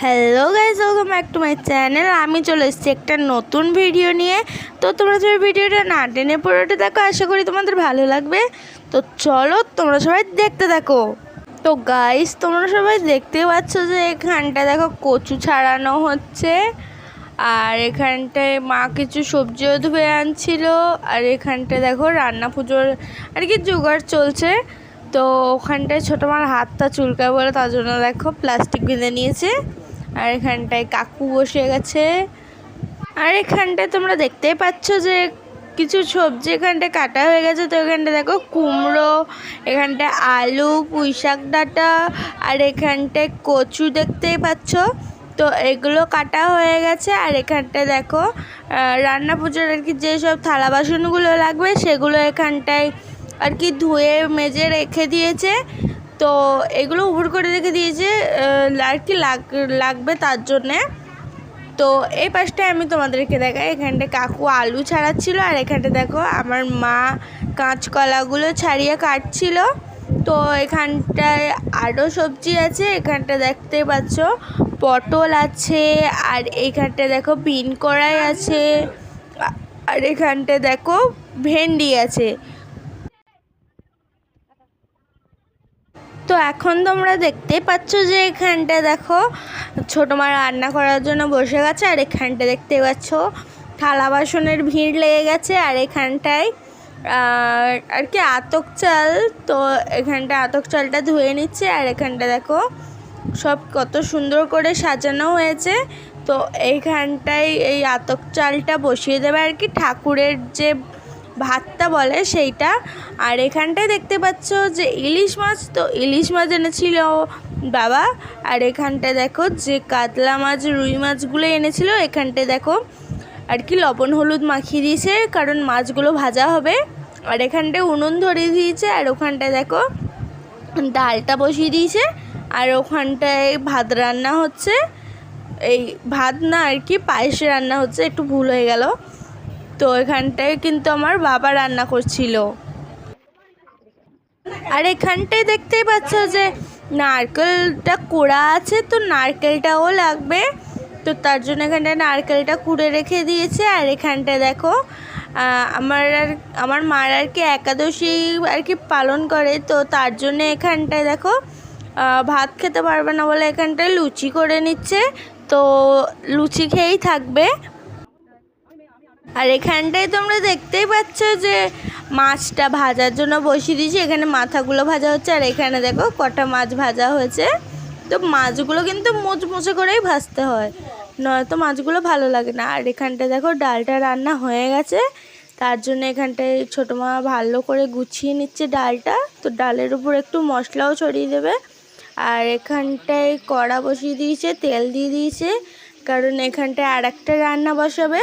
Hello guys welcome back to my channel আমি চলে এসেছি একটা নতুন ভিডিও নিয়ে। তো তোমরা যদি ভিডিওটা না টেনে পুরোটা দেখো, আশা করি তোমাদের ভালো লাগবে। তো চলো তোমরা সবাই দেখতে দেখো তো গাইস তোমরা সবাই দেখতে পাচ্ছ যে এখানটা দেখো কচু ছাড়ানো হচ্ছে। আর এখানটায় মা কিছু সবজিও ধুয়ে আনছিল। আর এখানটায় দেখো রান্না পুজোর আর কি জোগাড় চলছে। তো ওখানটায় ছোটো মার হাতটা চুলকায় বলে তার জন্য দেখো প্লাস্টিক বেঁধে নিয়েছে। আর এখানটায় কাকু বসে গেছে। আর এখানটায় তোমরা দেখতেই পাচ্ছ যে কিছু সবজি এখানটায় কাটা হয়ে গেছে। তো এখানটা দেখো কুমড়ো, এখানটায় আলু পুঁই শাক ডাঁটা, আর এখানটায় কচু দেখতেই পাচ্ছ। তো এগুলো কাটা হয়ে গেছে। আর এখানটায় দেখো রান্না পুজোর আর কি যেসব থালা বাসনগুলো লাগবে, সেগুলো এখানটায় আর কি ধুয়ে, মেজে রেখে দিয়েছে। তো এগুলো উপর করে রেখে দিয়েছে আর কি লাগ- লাগবে তার জন্যে। তো এই পাশটায় আমি তোমাদেরকে দেখাই, এখানটা কাকু আলু ছাড়াচ্ছিল, আর এখানটা দেখো আমার মা কাঁচকলাগুলো ছাড়িয়ে কাটছিল। তো এখানটায় আরও সবজি আছে, এখানটা দেখতে পাচ্ছ পটল আছে, আর এখানটা দেখো বিন কড়াই আছে, আর এখানটা দেখো ভেন্ডি আছে। এখন তোমরা দেখতেই পাচ্ছ যে এখানটা দেখো, ছোটো মা রান্না করার জন্য বসে গেছে, আর এখানটা দেখতে পাচ্ছ থালা বাসনের ভিড় লেগে গেছে, আর এখানটায়, আর কি আতক চাল, তো এখানটা আতক চালটা ধুয়ে নিচ্ছে, আর এখানটা দেখো সব কত সুন্দর করে সাজানো হয়েছে, তো এইখানটায় এই আতক চালটা বসিয়ে দেবে, আর কি ঠাকুরের যে ভাতটা বলে সেইটা। আর এখানটায় দেখতে পাচ্ছ যে ইলিশ মাছ, তো ইলিশ মাছ এনেছিল বাবা। আর এখানটায় দেখো যে কাতলা মাছ, রুই মাছগুলো এনেছিল। এখানটায় দেখো আর কি লবণ হলুদ মাখিয়ে দিয়েছে, কারণ মাছগুলো ভাজা হবে। আর এখানটায় উনুন ধরিয়ে দিয়েছে, আর ওখানটায় দেখো ডালটা বসিয়ে দিয়েছে। আর ওখানটায় ভাত রান্না হচ্ছে। এই ভাত না আর কি পায়েস রান্না হচ্ছে, একটু ভুল হয়ে গেল। তো এখানটায় কিন্তু আমার বাবা রান্না করছিল। আর এখানটায় দেখতেই পাচ্ছ যে নারকেলটা কোড়া আছে, তো নারকেলটাও লাগবে। তো তার জন্য এখানটায় নারকেলটা কুড়ে রেখে দিয়েছে। আর এখানটায় দেখো আমার আর, আমার মার আর কি একাদশী আর কি পালন করে। তো তার জন্য এখানটায় দেখো ভাত খেতে পারবে না বলে এখানটায় লুচি করে নিচ্ছে। তো লুচি খেয়েই থাকবে। আর এখানটায় তোমরা দেখতেই পাচ্ছ যে মাছটা ভাজার জন্য বসিয়ে দিয়েছি। এখানে মাথাগুলো ভাজা হচ্ছে আর এখানে দেখো কটা মাছ ভাজা হয়েছে। তো মাছগুলো কিন্তু মুচমুচে করেই ভাজতে হয়। নয়তো মাছগুলো ভালো লাগে না। আর এখানটায় দেখো ডালটা রান্না হয়ে গেছে। তার জন্য এখানটায় ছোটো মা ভালো করে গুছিয়ে নিচ্ছে ডালটা। তো ডালের উপর একটু মশলাও ছড়িয়ে দেবে। আর এখানটায় কড়া বসিয়ে দিয়েছে, তেল দিয়ে দিয়েছে। কারণ এখানটায় আর একটা রান্না বসাবে।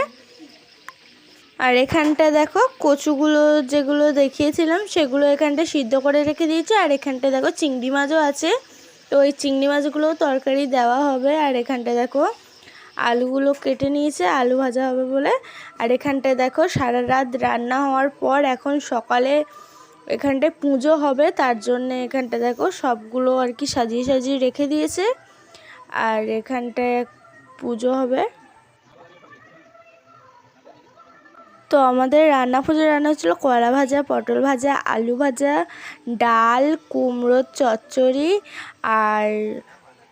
আর এখানটা দেখো, কচুগুলো যেগুলো দেখিয়েছিলাম, সেগুলো এখানটা সিদ্ধ করে রেখে দিয়েছে। আর এখানটা দেখো, চিংড়ি মাছও আছে। তো ওই চিংড়ি মাছগুলো তরকারি দেওয়া হবে। আর এখানটা দেখো, আলুগুলো কেটে নিয়েছে, আলু ভাজা হবে বলে। আর এখানটায় দেখো, সারা রাত রান্না হওয়ার পর এখন সকালে এখানটায় পুজো হবে। তার জন্য এখানটা দেখো, সবগুলো আর কি সাজিয়ে সাজিয়ে রেখে দিয়েছে। আর এখানটায় পুজো হবে। তো আমাদের রান্না পুজো রান্না হচ্ছিল কলা ভাজা, পটল ভাজা, আলু ভাজা, ডাল কুমড়োর চচ্চড়ি আর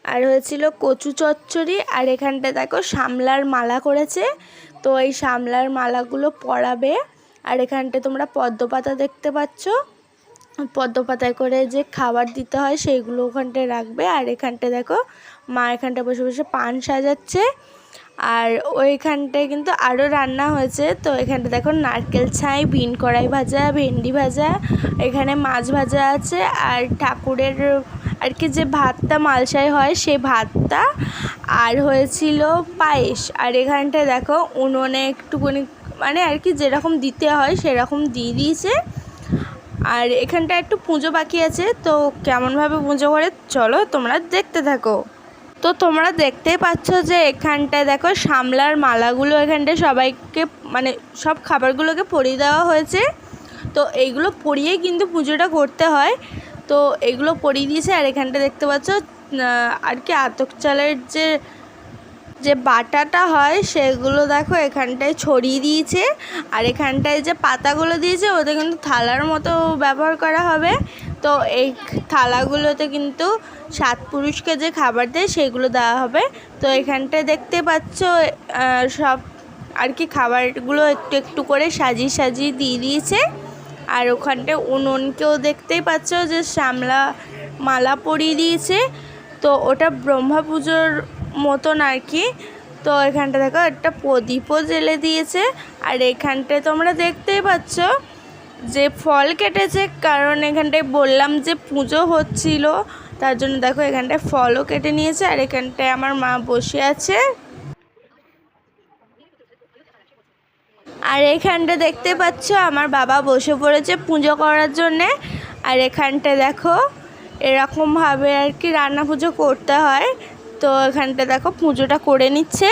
আর হয়েছিল কচু চচ্চড়ি আর এখানটা দেখো শামলার মালা করেছে। তো এই শামলার মালাগুলো পরাবে আর এখানটা তোমরা পদ্ম পাতা দেখতে পাচ্ছ। পদ্ম পাতায় করে যে খাবার দিতে হয় সেইগুলো ওখানটায় রাখবে আর এখানটা দেখো মা এখানটা বসে বসে পান সাজাচ্ছে। আর ওইখানটায় কিন্তু আরও রান্না হয়েছে। তো এখানটা দেখো নারকেল ছাই, বিন কড়াই ভাজা, ভেন্ডি ভাজা, এখানে মাছ ভাজা আছে আর ঠাকুরের আর কি যে ভাতটা মালসাই হয় সেই ভাতটা। আর হয়েছিল পায়েস। আর এখানটায় দেখো উনুনে একটুখানি মানে আর কি যেরকম দিতে হয় সেরকম দিয়ে দিয়েছে। আর এখানটা একটু পুজো বাকি আছে, তো কেমনভাবে পুজো করে চলো তোমরা দেখতে থাকো। তো তোমরা দেখতেই পাচ্ছ যে এখানটায় দেখো শামলার মালাগুলো এখানটায় সবাইকে মানে সব খাবারগুলোকে পরিয়ে দেওয়া হয়েছে। তো এইগুলো পরিয়েই কিন্তু পুজোটা করতে হয়। তো এগুলো পরিয়ে দিয়েছে আর এখানটা দেখতে পাচ্ছ আর কি আতক চালের যে যে বাটাটা হয় সেগুলো দেখো এখানটায় ছড়িয়ে দিয়েছে। আর এখানটায় যে পাতাগুলো দিয়েছে ওতে কিন্তু থালার মতো ব্যবহার করা হবে। তো এই থালাগুলোতে কিন্তু সাত পুরুষকে যে খাবার দেয় সেগুলো দেওয়া হবে। তো এখানটায় দেখতে পাচ্ছ সব আর কি খাবারগুলো একটু একটু করে সাজিয়ে সাজিয়ে দিয়ে দিয়েছে। আর ওখানটায় উনুনকেও দেখতেই পাচ্ছ যে শ্যামলা মালা পরিয়ে দিয়েছে। তো ওটা ব্রহ্মা পুজোর মতন আর কি। তো এখানটা দেখো একটা প্রদীপও জেলে দিয়েছে। আর এখানটায় তোমরা দেখতেই পাচ্ছ যে ফল কেটেছে, কারণ এখানটায় বললাম যে পুজো হচ্ছিল, তার জন্য দেখো এখানটায় ফলও কেটে নিয়েছে, আর এখানটায় আমার মা বসে আছে। আর এখানটা দেখতে পাচ্ছ, আমার বাবা বসে পড়েছে পুজো করার জন্যে। আর এখানটা দেখো, এরকমভাবে আর কি রান্না পুজো করতে হয়। তো এখানটা দেখো পুজোটা করে নিচ্ছে।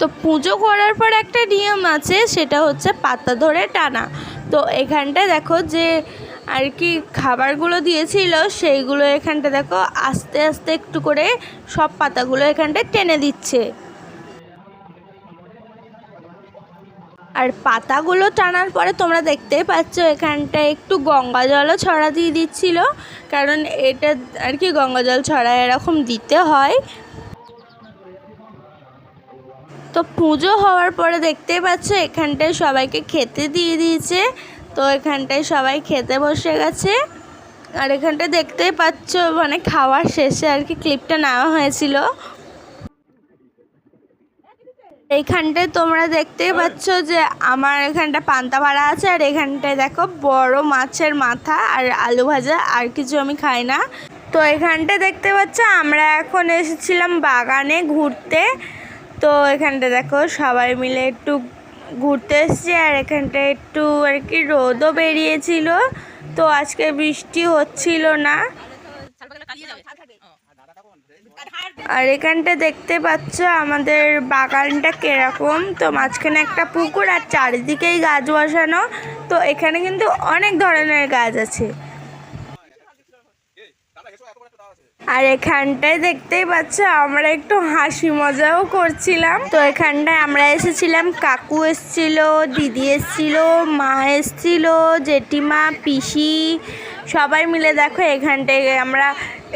তো পুজো করার পর একটা নিয়ম আছে, সেটা হচ্ছে পাতা ধরে টানা। তো এখানটা দেখো যে আর কি খাবারগুলো দিয়েছিল, সেইগুলো এখানটা দেখো আস্তে আস্তে একটু করে সব পাতাগুলো এখানটায় টেনে দিচ্ছে। আর পাতাগুলো টানার পরে তোমরা দেখতেই পাচ্ছ এখানটায় একটু গঙ্গা জলও ছড়া দিয়ে দিচ্ছিল, কারণ এটা আর কি গঙ্গা জল ছড়া এরকম দিতে হয়। তো পুজো হওয়ার পরে দেখতেই পাচ্ছ, এখানটায় সবাইকে খেতে দিয়ে দিয়েছে। তো এখানটায় সবাই খেতে বসে গেছে। আর এখানটায় দেখতেই পাচ্ছ মানে খাওয়ার শেষে আর কি ক্লিপটা নেওয়া হয়েছিল। এইখানটায় তোমরা দেখতেই পাচ্ছ যে আমার এখানটা পান্তা ভাড়া আছে, আর এখানটায় দেখো বড় মাছের মাথা আর আলু ভাজা, আর কিছু আমি খাই না। তো এখানটা দেখতে পাচ্ছ, আমরা এখন এসেছিলাম বাগানে ঘুরতে। তো এখানটা দেখো সবাই মিলে একটু ঘুরতে এসছি, আর এখানটা একটু আর কি রোদও বেরিয়েছিল। তো আজকে বৃষ্টি হচ্ছিল না। আর এখানটা দেখতে পাচ্ছ আমাদের বাগানটা কীরকম। তো মাঝখানে একটা পুকুর আর চারিদিকেই গাছ বসানো। তো এখানে কিন্তু অনেক ধরনের গাছ আছে। আর এখানটায় দেখতেই পাচ্ছ, আমরা একটু হাসি মজাও করছিলাম। তো এখানটায় আমরা এসেছিলাম, কাকু এসছিল, দিদি এসছিল, মা এসছিল, জেঠিমা, পিসি, সবাই মিলে দেখো এখানটায় আমরা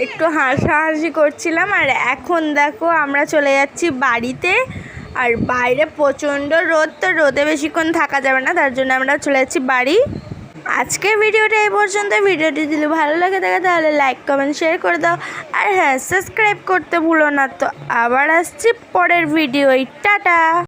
একটু হাসাহাসি করছিলাম। আর এখন দেখো আমরা চলে যাচ্ছি বাড়িতে। আর বাইরে প্রচণ্ড রোদ, তো রোদে বেশিক্ষণ থাকা যাবে না, তার জন্য আমরা চলে যাচ্ছি বাড়ি। আজকের ভিডিওটা এই পর্যন্ত। ভিডিওটি যদি ভালো লাগে থাকে তাহলে লাইক কমেন্ট শেয়ার করে দাও। আর হ্যাঁ সাবস্ক্রাইব করতে ভুলো না তো। আবার আসছি পরের ভিডিওই টাটা!